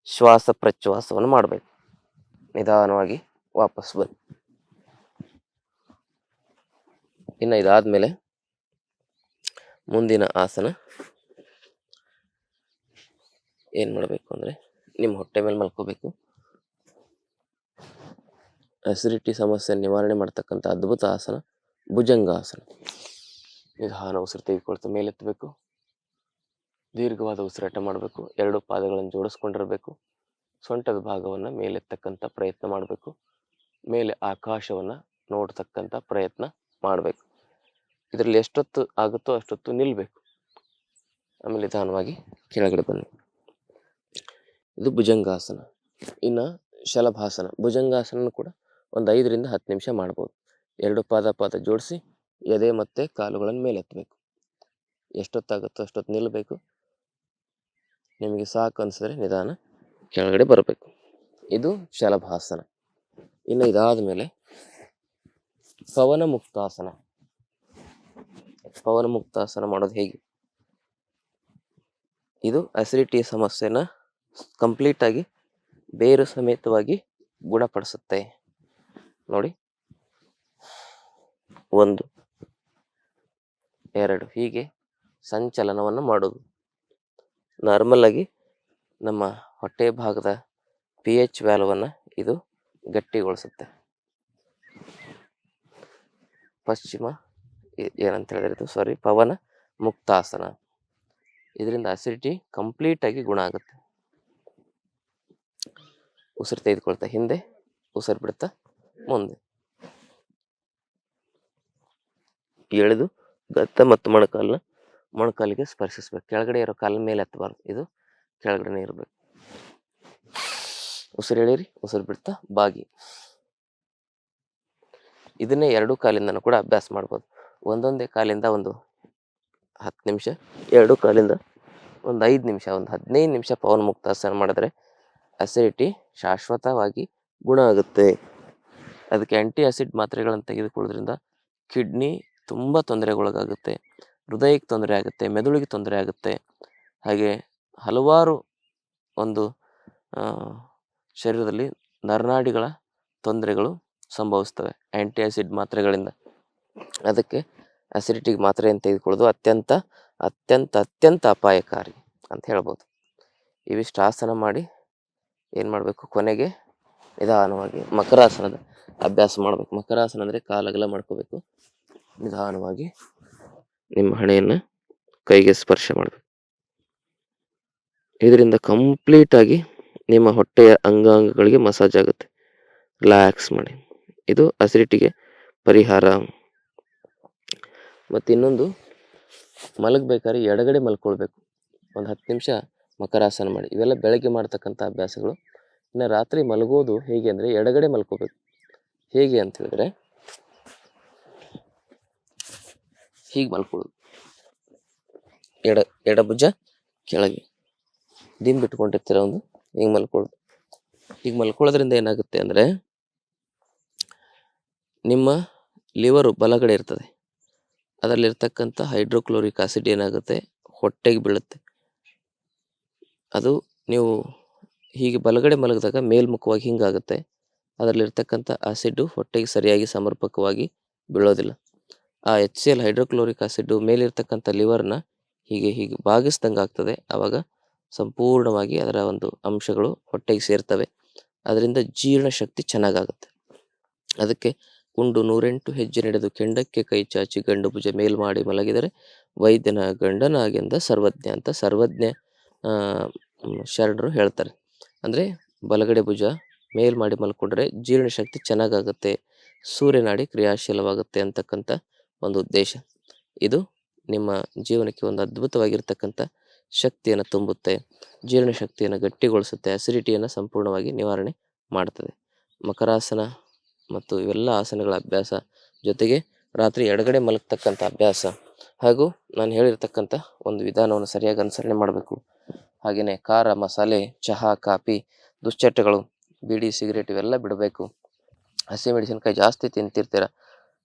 Speaker 1: ಶ್ವಾಸ ಪ್ರಚ್ವಾಸವನ್ನು ಮಾಡಬೇಕು. ನಿಧಾನವಾಗಿ ವಾಪಸ್ ಬನ್ನಿ. ಇನ್ನು ಇದಾದ್ಮೇಲೆ ಮುಂದಿನ ಆಸನ ಏನು ಮಾಡಬೇಕು ಅಂದರೆ ನಿಮ್ಮ ಹೊಟ್ಟೆ ಮೇಲೆ ಮಲ್ಕೋಬೇಕು. ಅಸಿಡಿಟಿ ಸಮಸ್ಯೆ ನಿವಾರಣೆ ಮಾಡ್ತಕ್ಕಂಥ ಅದ್ಭುತ ಆಸನ ಭುಜಂಗಾಸನ ನಿಧಾನ ಉಸಿರು ತೆಗೆದುಕೊಳ್ತಾ ಮೇಲೆತ್ತಬೇಕು. ದೀರ್ಘವಾದ ಉಸಿರಾಟ ಮಾಡಬೇಕು. ಎರಡು ಪಾದಗಳನ್ನು ಜೋಡಿಸ್ಕೊಂಡಿರಬೇಕು. ಸೊಂಟದ ಭಾಗವನ್ನು ಮೇಲೆತ್ತಕ್ಕಂಥ ಪ್ರಯತ್ನ ಮಾಡಬೇಕು. ಮೇಲೆ ಆಕಾಶವನ್ನು ನೋಡ್ತಕ್ಕಂಥ ಪ್ರಯತ್ನ ಮಾಡಬೇಕು. ಇದರಲ್ಲಿ ಎಷ್ಟೊತ್ತು ಆಗುತ್ತೋ ಅಷ್ಟೊತ್ತು ನಿಲ್ಲಬೇಕು ಆಮೇಲೆ ನಿಧಾನವಾಗಿ ಕೆಳಗಡೆ ಬನ್ನಿ. ಇದು ಭುಜಂಗಾಸನ. ಇನ್ನು ಶಲಭಾಸನ. ಭುಜಂಗಾಸನ ಕೂಡ ಒಂದು ಐದರಿಂದ ಹತ್ತು ನಿಮಿಷ ಮಾಡ್ಬೋದು. ಎರಡು ಪಾದ ಪಾದ ಜೋಡಿಸಿ ಎದೆ ಮತ್ತೆ ಕಾಲುಗಳನ್ನು ಮೇಲೆತ್ತಬೇಕು ಎಷ್ಟೊತ್ತಾಗುತ್ತೋ ಅಷ್ಟೊತ್ತು ನಿಲ್ಲಬೇಕು ನಿಮಗೆ ಸಾಕು ಅನಿಸಿದ್ರೆ ನಿಧಾನ ಕೆಳಗಡೆ ಬರಬೇಕು. ಇದು ಶಲಭಾಸನ. ಇನ್ನು ಇದಾದ ಮೇಲೆ ಪವನ ಮುಕ್ತಾಸನ ಪವನ ಮುಕ್ತಾಸನ ಮಾಡೋದು ಹೇಗೆ? ಇದು ಅಸಿಡಿಟಿ ಸಮಸ್ಯೆನ ಕಂಪ್ಲೀಟ್ ಆಗಿ ಬೇರು ಸಮೇತವಾಗಿ ಗುಣಪಡಿಸುತ್ತೆ. ನೋಡಿ. ಒಂದು, ಎರಡು, ಹೀಗೆ ಸಂಚಲನವನ್ನು ಮಾಡೋದು ನಾರ್ಮಲ್ ಆಗಿ ನಮ್ಮ ಹೊಟ್ಟೆ ಭಾಗದ ಪಿ ಎಚ್ ವ್ಯಾಲ್ವನ್ನು ಇದು ಗಟ್ಟಿಗೊಳಿಸುತ್ತೆ. ಪಶ್ಚಿಮ ಏನಂತ ಹೇಳಿದ್ರೆ ಸಾರಿ ಪವನ ಮುಕ್ತಾಸನ. ಇದರಿಂದ ಅಸಿಡಿಟಿ ಕಂಪ್ಲೀಟಾಗಿ ಗುಣ ಆಗುತ್ತೆ. ಉಸಿರು ತೆಗೆದುಕೊಳ್ತಾ ಹಿಂದೆ ಉಸಿರು ಬಿಡ್ತಾ ಮುಂದೆ ಎಳೆದು ಗತ್ತ ಮತ್ತು ಮೊಣಕಾಲನ್ನ ಮೊಣಕಾಲಿಗೆ ಸ್ಪರ್ಶಿಸ್ಬೇಕು. ಕೆಳಗಡೆ ಇರೋ ಕಾಲ ಮೇಲೆ ಎತ್ತಬಾರ್ದು. ಇದು ಕೆಳಗಡೆನೆ ಇರಬೇಕು. ಉಸಿರು ಎಳೀರಿ ಉಸಿರು ಬಿಡ್ತಾ, ಬಾಗಿ. ಇದನ್ನೇ ಎರಡು ಕಾಲಿಂದನೂ ಕೂಡ ಅಭ್ಯಾಸ ಮಾಡ್ಬೋದು. ಒಂದೊಂದೇ ಕಾಲಿಂದ ಒಂದು ಹತ್ತು ನಿಮಿಷ, ಎರಡು ಕಾಲಿಂದ ಒಂದು ಐದು ನಿಮಿಷ, ಒಂದು ಹದಿನೈದು ನಿಮಿಷ ಪವನ್ ಮುಕ್ತಾಸನ ಮಾಡಿದ್ರೆ ಅಸಿಡಿಟಿ ಶಾಶ್ವತವಾಗಿ ಗುಣ ಆಗುತ್ತೆ. ಅದಕ್ಕೆ ಆ್ಯಂಟಿ ಆಸಿಡ್ ಮಾತ್ರೆಗಳನ್ನು ತೆಗೆದುಕೊಳ್ಳೋದ್ರಿಂದ ಕಿಡ್ನಿ ತುಂಬ ತೊಂದರೆಗೊಳಗಾಗುತ್ತೆ. ಹೃದಯಕ್ಕೆ ತೊಂದರೆ ಆಗುತ್ತೆ, ಮೆದುಳಿಗೆ ತೊಂದರೆ ಆಗುತ್ತೆ. ಹಾಗೆ ಹಲವಾರು ಒಂದು ಶರೀರದಲ್ಲಿ ನರನಾಡಿಗಳ ತೊಂದರೆಗಳು ಸಂಭವಿಸ್ತವೆ ಆ್ಯಂಟಿ ಆಸಿಡ್ ಮಾತ್ರೆಗಳಿಂದ. ಅದಕ್ಕೆ ಅಸಿಡಿಟಿಗೆ ಮಾತ್ರೆಯನ್ನು ತೆಗೆದುಕೊಳ್ಳೋದು ಅತ್ಯಂತ ಅತ್ಯಂತ ಅತ್ಯಂತ ಅಪಾಯಕಾರಿ ಅಂತ ಹೇಳ್ಬೋದು. ಇವಿಷ್ಟು ಆಸನ ಮಾಡಿ ಏನು ಮಾಡಬೇಕು? ಕೊನೆಗೆ ನಿಧಾನವಾಗಿ ಮಕರಾಸನದ ಅಭ್ಯಾಸ ಮಾಡಬೇಕು. ಮಕರಾಸನ ಅಂದರೆ ಕಾಲಗಲ ಮಾಡ್ಕೋಬೇಕು. ನಿಧಾನವಾಗಿ ನಿಮ್ಮ ಹಣೆಯನ್ನು ಕೈಗೆ ಸ್ಪರ್ಶ ಮಾಡಬೇಕು. ಇದರಿಂದ ಕಂಪ್ಲೀಟ್ ಆಗಿ ನಿಮ್ಮ ಹೊಟ್ಟೆಯ ಅಂಗಾಂಗಗಳಿಗೆ ಮಸಾಜ್ ಆಗುತ್ತೆ. ರಿಲ್ಯಾಕ್ಸ್ ಮಾಡಿ. ಇದು ಅಸಿಡಿಟಿಗೆ ಪರಿಹಾರ. ಮತ್ತು ಇನ್ನೊಂದು ಮಲಗಬೇಕಾದ್ರೆ ಎಡಗಡೆ ಮಲ್ಕೊಳ್ಬೇಕು. ಒಂದು ಹತ್ತು ನಿಮಿಷ ಮಕರಾಸನ ಮಾಡಿ. ಇವೆಲ್ಲ ಬೆಳಗ್ಗೆ ಮಾಡ್ತಕ್ಕಂಥ ಅಭ್ಯಾಸಗಳು. ಇನ್ನು ರಾತ್ರಿ ಮಲಗೋದು ಹೇಗೆ ಅಂದರೆ ಎಡಗಡೆ ಮಲ್ಕೋಬೇಕು. ಹೇಗೆ ಅಂತ ಹೇಳಿದ್ರೆ ಹೀಗೆ ಮಲ್ಕೊಳ್ಳೋದು ಎಡ ಎಡಭುಜ ಕೆಳಗೆ. ದಿಂಬು ಬಿಟ್ಕೊಂಡಿರ್ತೀರ ಒಂದು, ಹಿಂಗೆ ಮಲ್ಕೊಳ್ಳೋದು ಹೀಗೆ ಮಲ್ಕೊಳ್ಳೋದ್ರಿಂದ ಏನಾಗುತ್ತೆ ಅಂದರೆ ನಿಮ್ಮ ಲಿವರು ಬಲಗಡೆ ಇರ್ತದೆ. ಅದರಲ್ಲಿರ್ತಕ್ಕಂಥ ಹೈಡ್ರೋಕ್ಲೋರಿಕ್ ಆಸಿಡ್ ಏನಾಗುತ್ತೆ? ಹೊಟ್ಟೆಗೆ ಬೀಳುತ್ತೆ. ಅದು ನೀವು ಹೀಗೆ ಬಲಗಡೆ ಮಲಗಿದಾಗ ಮೇಲ್ಮುಖವಾಗಿ ಹಿಂಗಾಗುತ್ತೆ. ಅದರಲ್ಲಿರ್ತಕ್ಕಂಥ ಆಸಿಡ್ಡು ಹೊಟ್ಟೆಗೆ ಸರಿಯಾಗಿ ಸಮರ್ಪಕವಾಗಿ ಬೀಳೋದಿಲ್ಲ. ಆ H C L hydrochloric acid ಮೇಲಿರ್ತಕ್ಕಂಥ ಲಿವರ್ನ ಹೀಗೆ ಹೀಗೆ ಬಾಗಿಸ್ದಂಗೆ ಆಗ್ತದೆ. ಆವಾಗ ಸಂಪೂರ್ಣವಾಗಿ ಅದರ ಒಂದು ಅಂಶಗಳು ಹೊಟ್ಟೆಗೆ ಸೇರ್ತವೆ. ಅದರಿಂದ ಜೀರ್ಣ ಶಕ್ತಿ ಚೆನ್ನಾಗಾಗುತ್ತೆ. ಅದಕ್ಕೆ ಉಂಡು ನೂರೆಂಟು ಹೆಜ್ಜೆ ನಡೆದು ಕೆಂಡಕ್ಕೆ ಕೈ ಚಾಚಿ ಗಂಡು ಭುಜ ಮೇಲ್ ಮಾಡಿ ಮಲಗಿದರೆ ವೈದ್ಯನ ಗಂಡನಾಗೆಂದ ಸರ್ವಜ್ಞ ಅಂತ ಸರ್ವಜ್ಞ ಶರಣರು ಹೇಳ್ತಾರೆ. ಅಂದರೆ ಬಲಗಡೆ ಭುಜ ಮೇಲ್ ಮಾಡಿ ಮಲ್ಕೊಂಡ್ರೆ ಜೀರ್ಣಶಕ್ತಿ ಚೆನ್ನಾಗಾಗುತ್ತೆ ಸೂರ್ಯನಾಡಿ ಕ್ರಿಯಾಶೀಲವಾಗುತ್ತೆ ಅಂತಕ್ಕಂಥ ಒಂದು ಉದ್ದೇಶ. ಇದು ನಿಮ್ಮ ಜೀವನಕ್ಕೆ ಒಂದು ಅದ್ಭುತವಾಗಿರ್ತಕ್ಕಂಥ ಶಕ್ತಿಯನ್ನು ತುಂಬುತ್ತೆ ಜೀರ್ಣಶಕ್ತಿಯನ್ನು ಗಟ್ಟಿಗೊಳಿಸುತ್ತೆ ಅಸಿಡಿಟಿಯನ್ನು ಸಂಪೂರ್ಣವಾಗಿ ನಿವಾರಣೆ ಮಾಡ್ತದೆ. ಮಕರಾಸನ ಮತ್ತು ಇವೆಲ್ಲ ಆಸನಗಳ ಅಭ್ಯಾಸ ಜೊತೆಗೆ ರಾತ್ರಿ ಎಡಗಡೆ ಮಲಗ್ತಕ್ಕಂಥ ಅಭ್ಯಾಸ ಹಾಗೂ ನಾನು ಹೇಳಿರ್ತಕ್ಕಂಥ ಒಂದು ವಿಧಾನವನ್ನು ಸರಿಯಾಗಿ ಅನುಸರಣೆ ಮಾಡಬೇಕು. ಹಾಗೆಯೇ ಖಾರ ಮಸಾಲೆ, ಚಹಾ, ಕಾಫಿ, ದುಶ್ಚಟಗಳು, ಬೀಡಿ, ಸಿಗರೇಟ್ ಇವೆಲ್ಲ ಬಿಡಬೇಕು. ಹಸಿ ಮೆಣಸಿನ್ಕಾಯಿ ಜಾಸ್ತಿ ತಿಂತಿರ್ತೀರ,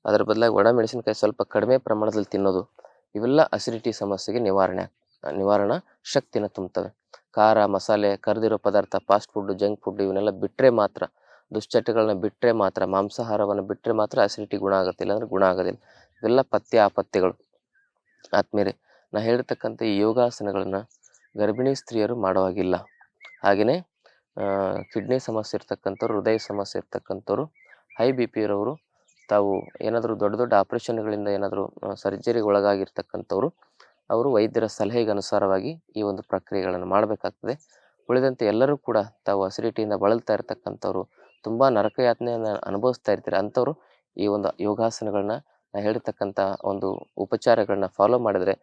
Speaker 1: ಅದರ ಬದಲಾಗಿ ಒಣ ಮೆಣಸಿನ್ಕಾಯಿ ಸ್ವಲ್ಪ ಕಡಿಮೆ ಪ್ರಮಾಣದಲ್ಲಿ ತಿನ್ನೋದು, ಇವೆಲ್ಲ ಅಸಿಡಿಟಿ ಸಮಸ್ಯೆಗೆ ನಿವಾರಣೆ ನಿವಾರಣ ಶಕ್ತಿನ ತುಂಬುತ್ತವೆ. ಖಾರ ಮಸಾಲೆ, ಕರೆದಿರೋ ಪದಾರ್ಥ ಫಾಸ್ಟ್ ಫುಡ್ ಜಂಕ್ ಫುಡ್ ಇವನ್ನೆಲ್ಲ ಬಿಟ್ಟರೆ ಮಾತ್ರ ದುಶ್ಚಟಗಳನ್ನ ಬಿಟ್ಟರೆ ಮಾತ್ರ, ಮಾಂಸಾಹಾರವನ್ನು ಬಿಟ್ಟರೆ ಮಾತ್ರ ಅಸಿಡಿಟಿ ಗುಣ ಆಗುತ್ತೆ, ಇಲ್ಲಾಂದರೆ ಗುಣ ಆಗೋದಿಲ್ಲ. ಇವೆಲ್ಲ ಪಥ್ಯ, ಆಪತ್ಯಗಳು. ಆದ್ಮೇಲೆ ನಾ ಹೇಳಿರ್ತಕ್ಕಂಥ ಈ ಯೋಗಾಸನಗಳನ್ನ ಗರ್ಭಿಣಿ ಸ್ತ್ರೀಯರು ಮಾಡುವಾಗಿಲ್ಲ. ಹಾಗೆಯೇ ಕಿಡ್ನಿ ಸಮಸ್ಯೆ ಇರ್ತಕ್ಕಂಥವ್ರು, ಹೃದಯ ಸಮಸ್ಯೆ ಇರ್ತಕ್ಕಂಥವ್ರು, ಹೈ ಬಿ ಪಿ ಇರೋರು ತಾವು ಏನಾದರೂ ದೊಡ್ಡ ದೊಡ್ಡ ಆಪ್ರೇಷನ್ಗಳಿಂದ ಏನಾದರೂ ಸರ್ಜರಿಗೆ ಒಳಗಾಗಿರ್ತಕ್ಕಂಥವ್ರು, ಅವರು ವೈದ್ಯರ ಸಲಹೆಗೆ ಅನುಸಾರವಾಗಿ ಈ ಒಂದು ಪ್ರಕ್ರಿಯೆಗಳನ್ನು ಮಾಡಬೇಕಾಗ್ತದೆ. ಉಳಿದಂತೆ ಎಲ್ಲರೂ ಕೂಡ ತಾವು ಅಸಿಡಿಟಿಯಿಂದ ಬಳಲ್ತಾ ಇರ್ತಕ್ಕಂಥವ್ರು, ತುಂಬ ನರಕಯಾತನೆಯನ್ನು ಅನುಭವಿಸ್ತಾ ಇರ್ತಾರೆ, ಅಂಥವ್ರು ಈ ಒಂದು ಯೋಗಾಸನಗಳನ್ನ ನಾನು ಹೇಳಿರ್ತಕ್ಕಂಥ ಒಂದು ಉಪಚಾರಗಳನ್ನ ಫಾಲೋ ಮಾಡಿದರೆ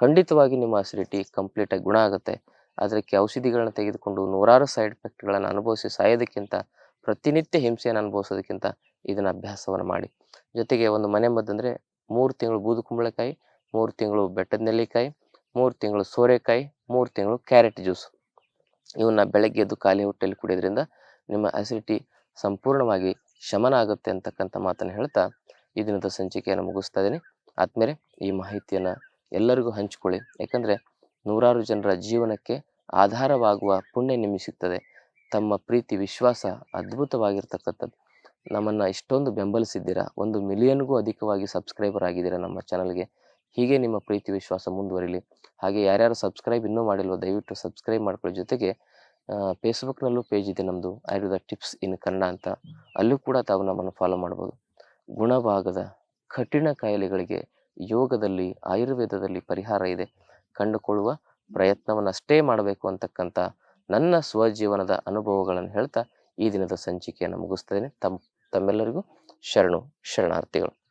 Speaker 1: ಖಂಡಿತವಾಗಿ ನಿಮ್ಮ ಅಸಿಡಿಟಿ ಕಂಪ್ಲೀಟಾಗಿ ಗುಣ ಆಗುತ್ತೆ. ಅದಕ್ಕೆ ಔಷಧಿಗಳನ್ನ ತೆಗೆದುಕೊಂಡು ನೂರಾರು ಸೈಡ್ ಎಫೆಕ್ಟ್ಗಳನ್ನು ಅನುಭವಿಸಿ ಸಾಯೋದಕ್ಕಿಂತ ಪ್ರತಿನಿತ್ಯ ಹಿಂಸೆಯನ್ನು ಅನುಭವಿಸೋದಕ್ಕಿಂತ ಇದನ್ನ ಅಭ್ಯಾಸವನ್ನು ಮಾಡಿ. ಜೊತೆಗೆ ಒಂದು ಮನೆ ಮದ್ದಂದರೆ ಮೂರು ತಿಂಗಳು ಬೂದು ಕುಂಬಳಕಾಯಿ, ಮೂರು ತಿಂಗಳು ಬೆಟ್ಟದ ನೆಲ್ಲಿಕಾಯಿ, ಮೂರು ತಿಂಗಳು ಸೋರೆಕಾಯಿ, ಮೂರು ತಿಂಗಳು ಕ್ಯಾರೆಟ್ ಜ್ಯೂಸ್. ಇವನ್ನ ಬೆಳಗ್ಗೆ ಎದ್ದು ಖಾಲಿ ಹೊಟ್ಟೆಯಲ್ಲಿ ಕುಡಿಯೋದ್ರಿಂದ ನಿಮ್ಮ ಅಸಿಡಿಟಿ ಸಂಪೂರ್ಣವಾಗಿ ಶಮನ ಆಗುತ್ತೆ ಅಂತಕ್ಕಂಥ ಮಾತನ್ನು ಹೇಳ್ತಾ ಈ ದಿನದ ಸಂಚಿಕೆಯನ್ನು ಮುಗಿಸ್ತಾ ಇದ್ದೀನಿ. ಆದ್ಮೇಲೆ ಈ ಮಾಹಿತಿಯನ್ನು ಎಲ್ಲರಿಗೂ ಹಂಚಿಕೊಳ್ಳಿ. ಯಾಕಂದರೆ ನೂರಾರು ಜನರ ಜೀವನಕ್ಕೆ ಆಧಾರವಾಗುವ ಪುಣ್ಯ ನಿಮಗೆ ಸಿಗ್ತದೆ ತಮ್ಮ ಪ್ರೀತಿ, ವಿಶ್ವಾಸ ಅದ್ಭುತವಾಗಿರ್ತಕ್ಕಂಥದ್ದು. ನಮ್ಮನ್ನು ಇಷ್ಟೊಂದು ಬೆಂಬಲಿಸಿದ್ದೀರಾ? ಒಂದು ಮಿಲಿಯನ್ಗೂ ಅಧಿಕವಾಗಿ ಸಬ್ಸ್ಕ್ರೈಬರ್ ಆಗಿದ್ದೀರಾ ನಮ್ಮ ಚಾನಲ್ಗೆ? ಹೀಗೆ ನಿಮ್ಮ ಪ್ರೀತಿ, ವಿಶ್ವಾಸ ಮುಂದುವರಿಲಿ. ಹಾಗೆ ಯಾರ್ಯಾರು ಸಬ್ಸ್ಕ್ರೈಬ್ ಇನ್ನೂ ಮಾಡಿಲ್ವೋ? ದಯವಿಟ್ಟು ಸಬ್ಸ್ಕ್ರೈಬ್ ಮಾಡ್ಕೊಳ್ಳೋ. ಜೊತೆಗೆ ಫೇಸ್ಬುಕ್ನಲ್ಲೂ ಪೇಜ್ ಇದೆ ನಮ್ಮದು ಆಯುರ್ವೇದ ಟಿಪ್ಸ್ ಇನ್ ಕನ್ನಡ ಅಂತ. ಅಲ್ಲೂ ಕೂಡ ತಾವು ನಮ್ಮನ್ನು ಫಾಲೋ ಮಾಡ್ಬೋದು. ಗುಣಭಾಗದ, ಕಠಿಣ ಕಾಯಿಲೆಗಳಿಗೆ ಯೋಗದಲ್ಲಿ, ಆಯುರ್ವೇದದಲ್ಲಿ ಪರಿಹಾರ ಇದೆ. ಕಂಡುಕೊಳ್ಳುವ ಪ್ರಯತ್ನವನ್ನಷ್ಟೇ ಮಾಡಬೇಕು ಅಂತಕ್ಕಂಥ ನನ್ನ ಸ್ವಜೀವನದ ಅನುಭವಗಳನ್ನು ಹೇಳ್ತಾ ಈ ದಿನದ ಸಂಚಿಕೆಯನ್ನು ಮುಗಿಸ್ತೇನೆ. ತಮ್ಮ ತಮ್ಮೆಲ್ಲರಿಗೂ ಶರಣು, ಶರಣಾರ್ಥಿಗಳು.